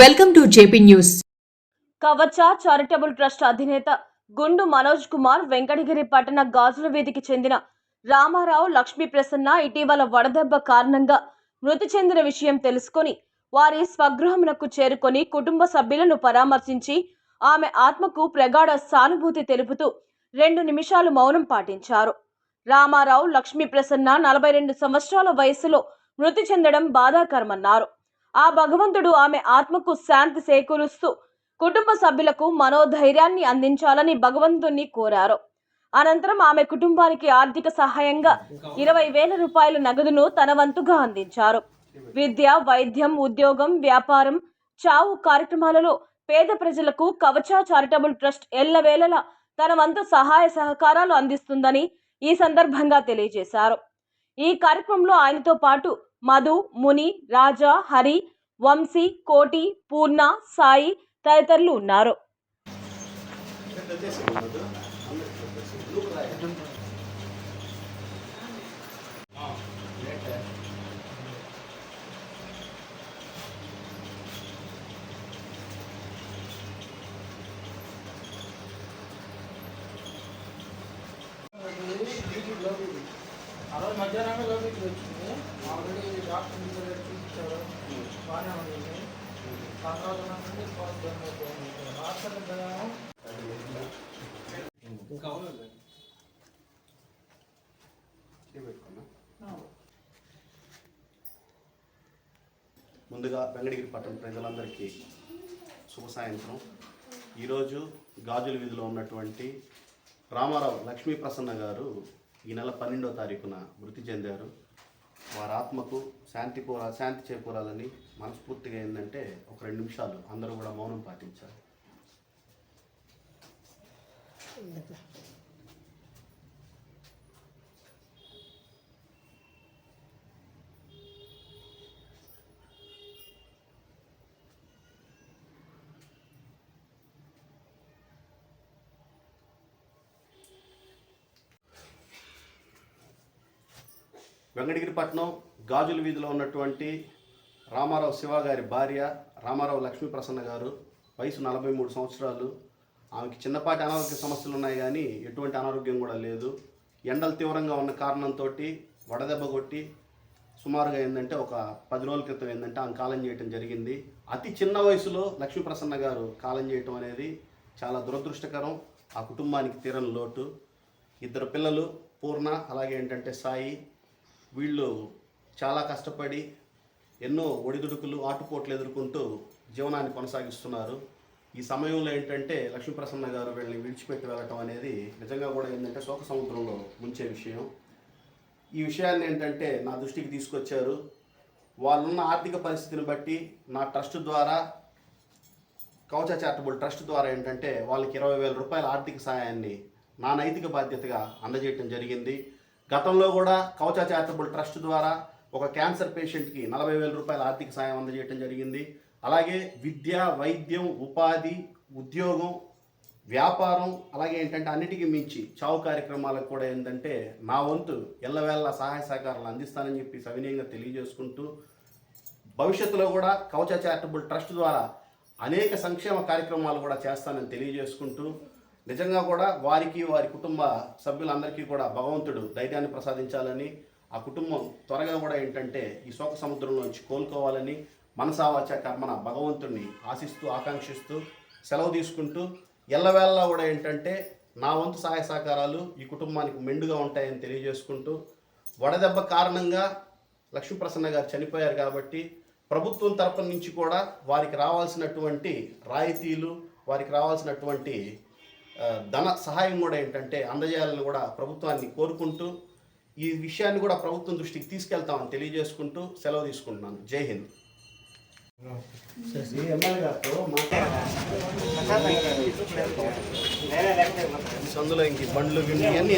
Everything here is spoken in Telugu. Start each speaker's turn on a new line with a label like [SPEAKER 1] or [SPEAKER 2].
[SPEAKER 1] Welcome to JP news.
[SPEAKER 2] Kavacha charitable trust అధినేత గుండు మనోజ్ కుమార్ వెంకటగిరి పట్టణ గాజుల వీధికి చెందిన రామారావు లక్ష్మీ ప్రసన్న ఇటీవల వడదెబ్బ కారణంగా మృతి చెందిన విషయం తెలుసుకొని వారి స్వగృహమునకు చేరుకొని కుటుంబ సభ్యులను పరామర్శించి ఆమె ఆత్మకు ప్రగాఢ సానుభూతి తెలుపుతూ రెండు నిమిషాలు మౌనం పాటించారు. రామారావు లక్ష్మీ ప్రసన్న నలభై రెండు సంవత్సరాల వయసులో మృతి చెందడం బాధాకరమన్నారు. ఆ భగవంతుడు ఆమె ఆత్మకు శాంతి చేకూరుస్తూ కుటుంబ సభ్యులకు మనోధైర్యాన్ని అందించాలని భగవంతుణ్ణి కోరారు. అనంతరం ఆమె కుటుంబానికి ఆర్థిక సహాయంగా ఇరవై వేల రూపాయల నగదును తన వంతుగా అందించారు. విద్య వైద్యం ఉద్యోగం వ్యాపారం చావు కార్యక్రమాలలో పేద ప్రజలకు కవచ చారిటబుల్ ట్రస్ట్ ఎల్లవేళలా తన వంతు సహాయ సహకారాలు అందిస్తుందని ఈ సందర్భంగా తెలియజేశారు. ఈ కార్యక్రమంలో ఆయనతో పాటు మధు ముని రాజా హరి వంశీ కోటి పూర్ణ సాయి తదితరులు ఉన్నారు.
[SPEAKER 3] ఆ రోజు మధ్యాహ్నమే లోపలికి వచ్చింది ఆల్రెడీ డాక్టర్ ఇంటికి చూపించారు బాగానే ఉంది. తర్వాత నుండి పోస్ట్ బంద్
[SPEAKER 4] ముందుగా వెంకటగిరి పట్టణ ప్రజలందరికీ శుభ సాయంత్రం. ఈరోజు గాజుల వీధిలో ఉన్నటువంటి రామారావు లక్ష్మీ ప్రసన్న గారు ఈ నెల పన్నెండో తారీఖున మృతి చెందారు. వారి ఆత్మకు శాంతి పోరా శాంతి చేకూరాలని మనస్ఫూర్తిగా ఏంటంటే ఒక రెండు నిమిషాలు అందరూ కూడా మౌనం పాటించాలి. వెంకటగిరిపట్నం గాజుల వీధిలో ఉన్నటువంటి రామారావు శివ గారి భార్య రామారావు లక్ష్మీ ప్రసన్న గారు వయసు నలభై మూడు సంవత్సరాలు. ఆమెకి చిన్నపాటి అనారోగ్య సమస్యలు ఉన్నాయి కానీ ఎటువంటి అనారోగ్యం కూడా లేదు. ఎండలు తీవ్రంగా ఉన్న కారణంతో వడదెబ్బ కొట్టి సుమారుగా ఏంటంటే ఒక పది రోజుల క్రితం ఏంటంటే ఆమె కాలం చేయటం జరిగింది. అతి చిన్న వయసులో లక్ష్మీ ప్రసన్న గారు కాలం చేయటం అనేది చాలా దురదృష్టకరం. ఆ కుటుంబానికి తీరని లోటు. ఇద్దరు పిల్లలు పూర్ణ అలాగే ఏంటంటే సాయి వీళ్ళు చాలా కష్టపడి ఎన్నో ఒడిదుడుకులు ఆటుపోట్లు ఎదుర్కొంటూ జీవనాన్ని కొనసాగిస్తున్నారు. ఈ సమయంలో ఏంటంటే లక్ష్మీప్రసన్న గారు వీళ్ళని విడిచిపెట్టి వెళ్ళటం అనేది నిజంగా కూడా ఏంటంటే శోక సముద్రంలో ముంచే విషయం. ఈ విషయాన్ని ఏంటంటే నా దృష్టికి తీసుకొచ్చారు. వాళ్ళున్న ఆర్థిక పరిస్థితిని బట్టి నా ట్రస్ట్ ద్వారా కవచ చారిటబుల్ ట్రస్ట్ ద్వారా ఏంటంటే వాళ్ళకి ఇరవై వేల రూపాయల ఆర్థిక సహాయాన్ని నా నైతిక బాధ్యతగా అందజేయటం జరిగింది. గతంలో కూడా కవచ చారిటబుల్ ట్రస్ట్ ద్వారా ఒక క్యాన్సర్ పేషెంట్కి నలభై వేల రూపాయల ఆర్థిక సాయం అందజేయటం జరిగింది. అలాగే విద్య వైద్యం ఉపాధి ఉద్యోగం వ్యాపారం అలాగే ఏంటంటే అన్నిటికీ మించి చావు కార్యక్రమాలకు కూడా ఏంటంటే నా వంతు ఎల్లవేళ సహాయ సహకారాలు అందిస్తానని చెప్పి సవినయంగా తెలియజేసుకుంటూ భవిష్యత్తులో కూడా కవచ చారిటబుల్ ట్రస్ట్ ద్వారా అనేక సంక్షేమ కార్యక్రమాలు కూడా చేస్తానని తెలియజేసుకుంటూ నిజంగా కూడా వారికి వారి కుటుంబ సభ్యులందరికీ కూడా భగవంతుడు ధైర్యాన్ని ప్రసాదించాలని ఆ కుటుంబం త్వరగా కూడా ఏంటంటే ఈ శోక సముద్రంలోంచి కోలుకోవాలని మనసావాచ కర్మన భగవంతుడిని ఆశిస్తూ ఆకాంక్షిస్తూ సెలవు తీసుకుంటూ ఎల్లవేళలా కూడా ఏంటంటే నా వంతు సహాయ సహకారాలు ఈ కుటుంబానికి మెండుగా ఉంటాయని తెలియజేసుకుంటూ వడదెబ్బ కారణంగా లక్ష్మీప్రసన్న గారు చనిపోయారు కాబట్టి ప్రభుత్వం తరపు నుంచి కూడా వారికి రావాల్సినటువంటి రాయితీలు వారికి రావాల్సినటువంటి ధన సహాయం కూడా ఏంటంటే అందజేయాలని కూడా ప్రభుత్వాన్ని కోరుకుంటూ ఈ విషయాన్ని కూడా ప్రభుత్వం దృష్టికి తీసుకెళ్తామని తెలియజేసుకుంటూ సెలవు తీసుకుంటున్నాను. జై హింద్. సందులో ఇంక బండ్లు గిండ్లు ఇవన్నీ